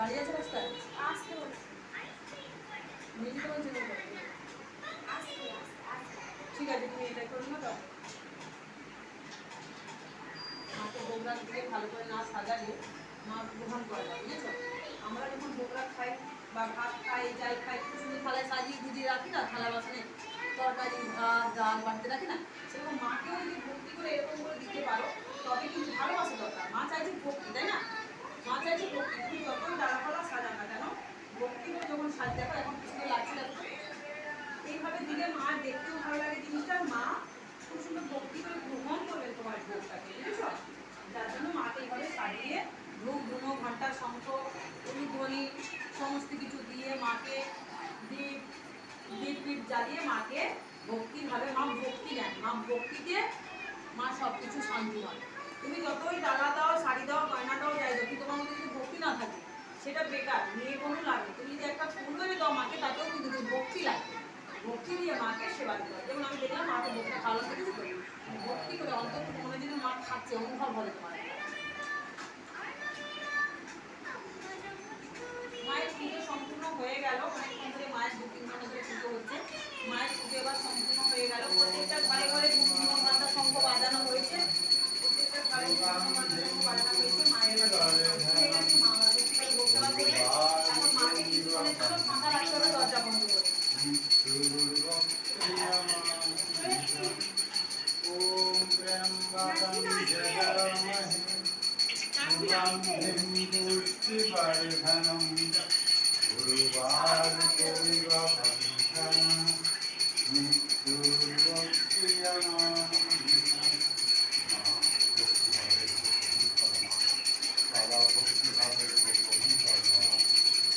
গাড়ি আছে রাস্তায়? আসতে ঠিক আছে তুমি এটা করো না তো মাকে ভোগরাগ দিয়ে ভালো করে না সাজালে মা গ্রহণ করে না বুঝেছ? আমরা যখন ভোগরাগ খাই বা ভাত খাই যাই খাই সুন্দর থালায় সাজিয়ে গুজিয়ে রাখি না থালা বাসনে তরকারি ভাত ডাল বাড়তে রাখি না সেরকম মাকেও যদি ভক্তি করে এরকম করে দিতে পারো তবে কিন্তু ভালোবাসা দরকার মা চাইছে ভক্তি তাই না মা চাইছে ভক্তি তুমি যতই ডালা ফালা সাজা না কেন ভক্তি যখন দেখো, এখন সুন্দর লাগছে এইভাবে দিলে মা দেখতেও ভালো লাগে জিনিসটা। মা খুব সুন্দর ভক্তি করে গ্রহণ করবে তোমার ভোগটাকে, বুঝেছ? যার জন্য মাকে এইভাবে সাজিয়ে ধূপ ধুনো ঘণ্টা শঙ্খ ধ্বনি সমস্ত কিছু দিয়ে মাকে দীপ দীপ দীপ জ্বালিয়ে মাকে ভক্তিভাবে, মা ভক্তি নেন মা ভক্তিতে মা সব কিছু শান্তি হয় তুমি যতই ডালা দাও, শাড়ি দাও, গয়না দাও, যাই দাও, কিন্তু তোমার মধ্যে যদি ভক্তি না থাকে সেটা বেকার, মেয়ে কোনো লাভ নেই তুমি যদি একটা ফুল করে দাও মাকে, তাতেও কিন্তু ভক্তি লাগবে ভক্তি দিয়ে মাকে সেবা দিতে হয়। যেমন আমি দেখলাম, মাকে ভক্তি খাওয়ানো কিছু করি ভক্তি করে অন্তত কোনো যদি মা খাচ্ছে, অনুভব হবে তোমার। ूर्तिवर्धनम् गुरुवार्गभूषणम्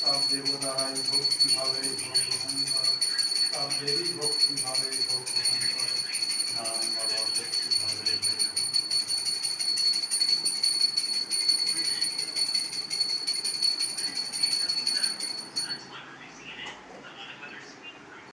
सब देवताय भक्ति भावे भोग सब देवी भक्ति भावे भोग